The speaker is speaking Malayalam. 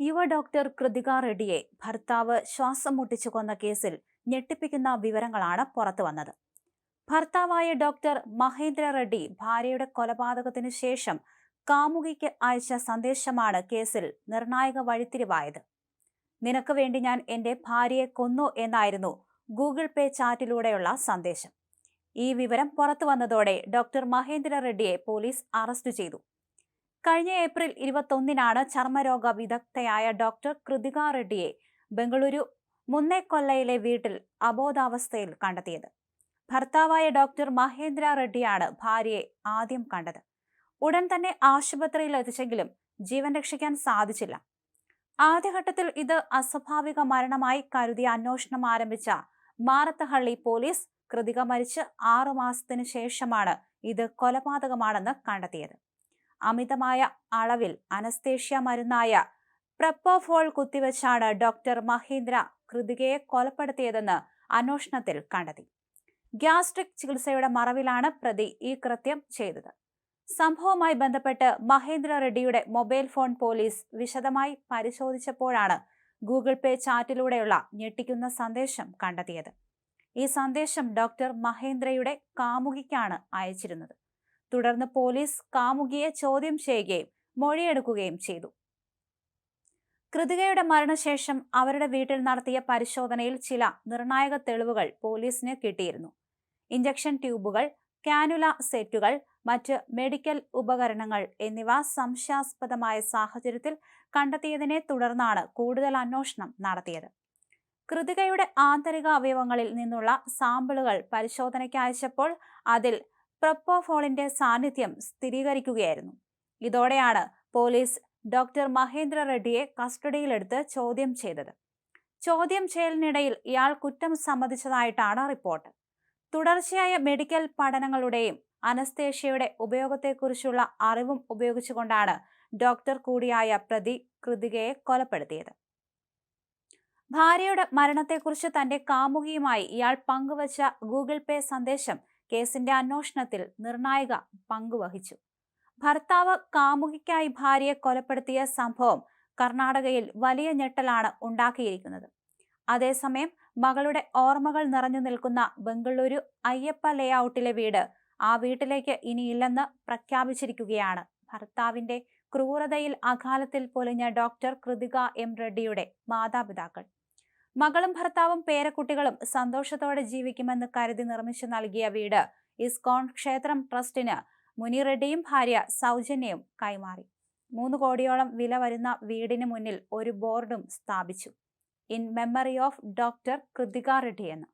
യുവ ഡോക്ടർ കൃതിക റെഡ്ഡിയെ ഭർത്താവ് ശ്വാസം മുട്ടിച്ചു കൊന്ന കേസിൽ ഞെട്ടിപ്പിക്കുന്ന വിവരങ്ങളാണ് പുറത്തു വന്നത്. ഭർത്താവായ ഡോക്ടർ മഹേന്ദ്ര റെഡ്ഡി ഭാര്യയുടെ കൊലപാതകത്തിനു ശേഷം കാമുകിക്ക് അയച്ച സന്ദേശമാണ് കേസിൽ നിർണായക വഴിത്തിരിവായത്. നിനക്ക് വേണ്ടി ഞാൻ എന്റെ ഭാര്യയെ കൊന്നു എന്നായിരുന്നു ഗൂഗിൾ പേ ചാറ്റിലൂടെയുള്ള സന്ദേശം. ഈ വിവരം പുറത്തു വന്നതോടെ ഡോക്ടർ മഹേന്ദ്ര റെഡ്ഡിയെ പോലീസ് അറസ്റ്റ് ചെയ്തു. കഴിഞ്ഞ ഏപ്രിൽ ഇരുപത്തൊന്നിനാണ് ചർമ്മരോഗ വിദഗ്ധയായ ഡോക്ടർ കൃതിക റെഡ്ഡിയെ ബംഗളൂരു മുന്നേക്കൊല്ലയിലെ വീട്ടിൽ അബോധാവസ്ഥയിൽ കണ്ടെത്തിയത്. ഭർത്താവായ ഡോക്ടർ മഹേന്ദ്ര റെഡ്ഡിയാണ് ഭാര്യയെ ആദ്യം കണ്ടത്. ഉടൻ തന്നെ ആശുപത്രിയിൽ എത്തിച്ചെങ്കിലും ജീവൻ രക്ഷിക്കാൻ സാധിച്ചില്ല. ആദ്യഘട്ടത്തിൽ ഇത് അസ്വാഭാവിക മരണമായി കരുതി അന്വേഷണം ആരംഭിച്ച മാറത്തഹള്ളി പോലീസ് കൃതിക മരിച്ച് ആറു മാസത്തിനു ശേഷമാണ് ഇത് കൊലപാതകമാണെന്ന് കണ്ടെത്തിയത്. അമിതമായ അളവിൽ അനസ്തേഷ്യ മരുന്നായ പ്രപ്പോഫോൾ കുത്തിവെച്ചാണ് ഡോക്ടർ മഹേന്ദ്ര കൃതികയെ കൊലപ്പെടുത്തിയതെന്ന് അന്വേഷണത്തിൽ കണ്ടെത്തി. ഗ്യാസ്ട്രിക് ചികിത്സയുടെ മറവിലാണ് പ്രതി ഈ കൃത്യം ചെയ്തത്. സംഭവവുമായി ബന്ധപ്പെട്ട് മഹേന്ദ്ര റെഡ്ഡിയുടെ മൊബൈൽ ഫോൺ പോലീസ് വിശദമായി പരിശോധിച്ചപ്പോഴാണ് ഗൂഗിൾ പേ ചാറ്റിലൂടെയുള്ള ഞെട്ടിക്കുന്ന സന്ദേശം കണ്ടെത്തിയത്. ഈ സന്ദേശം ഡോക്ടർ മഹേന്ദ്രയുടെ കാമുകിക്കാണ് അയച്ചിരുന്നത്. തുടർന്ന് പോലീസ് കാമുകിയെ ചോദ്യം ചെയ്യുകയും മൊഴിയെടുക്കുകയും ചെയ്തു. കൃതികയുടെ മരണശേഷം അവരുടെ വീട്ടിൽ നടത്തിയ പരിശോധനയിൽ ചില നിർണായക തെളിവുകൾ പോലീസിന് കിട്ടിയിരുന്നു. ഇഞ്ചക്ഷൻ ട്യൂബുകൾ കാനുല സെറ്റുകൾ മറ്റ് മെഡിക്കൽ ഉപകരണങ്ങൾ എന്നിവ സംശയാസ്പദമായ സാഹചര്യത്തിൽ കണ്ടെത്തിയതിനെ തുടർന്നാണ് കൂടുതൽ അന്വേഷണം നടത്തിയത്. കൃതികയുടെ ആന്തരിക അവയവങ്ങളിൽ നിന്നുള്ള സാമ്പിളുകൾ പരിശോധനയ്ക്ക് അയച്ചപ്പോൾ അതിൽ പ്രൊപ്പോഫോളിന്റെ സാന്നിധ്യം സ്ഥിരീകരിക്കുകയായിരുന്നു. ഇതോടെയാണ് പോലീസ് ഡോക്ടർ മഹേന്ദ്ര റെഡ്ഡിയെ കസ്റ്റഡിയിലെടുത്ത് ചോദ്യം ചെയ്തത്. ചോദ്യം ചെയ്യലിനിടയിൽ ഇയാൾ കുറ്റം സമ്മതിച്ചതായിട്ടാണ് റിപ്പോർട്ട്. തുടർച്ചയായ മെഡിക്കൽ പഠനങ്ങളുടെയും അനസ്തേഷ്യയുടെ ഉപയോഗത്തെക്കുറിച്ചുള്ള അറിവും ഉപയോഗിച്ചുകൊണ്ടാണ് ഡോക്ടർ കൂടിയായ പ്രതി കൃതികയെ കൊലപ്പെടുത്തിയത്. ഭാര്യയുടെ മരണത്തെക്കുറിച്ച് തന്റെ കാമുകിയുമായി ഇയാൾ പങ്കുവച്ച ഗൂഗിൾ പേ സന്ദേശം കേസിന്റെ അന്വേഷണത്തിൽ നിർണായക പങ്കുവഹിച്ചു ഭർത്താവ് കാമുകിക്കായി ഭാര്യയെ കൊലപ്പെടുത്തിയ സംഭവം കർണാടകയിൽ വലിയ ഞെട്ടലാണ് ഉണ്ടാക്കിയിരിക്കുന്നത്. അതേസമയം മകളുടെ ഓർമ്മകൾ നിറഞ്ഞു നിൽക്കുന്ന ബംഗളൂരു അയ്യപ്പ ലേഔട്ടിലെ വീട് ആ വീട്ടിലേക്ക് ഇനിയില്ലെന്ന് പ്രഖ്യാപിച്ചിരിക്കുകയാണ്. ഭർത്താവിന്റെ ക്രൂരതയിൽ അകാലത്തിൽ പൊലിഞ്ഞ ഡോക്ടർ കൃതിക എം റെഡ്ഡിയുടെ മാതാപിതാക്കൾ. മകളും ഭർത്താവും പേരക്കുട്ടികളും സന്തോഷത്തോടെ ജീവിക്കുമെന്ന് കരുതി നിർമ്മിച്ചു നൽകിയ വീട് ഇസ്കോൺ ക്ഷേത്രം ട്രസ്റ്റിന് മുനിറെഡ്ഡിയും ഭാര്യ സൗജന്യയും കൈമാറി. മൂന്ന് കോടിയോളം വില വരുന്ന വീടിന് മുന്നിൽ ഒരു ബോർഡും സ്ഥാപിച്ചു. In memory of doctor Kritika Reddy എന്ന്.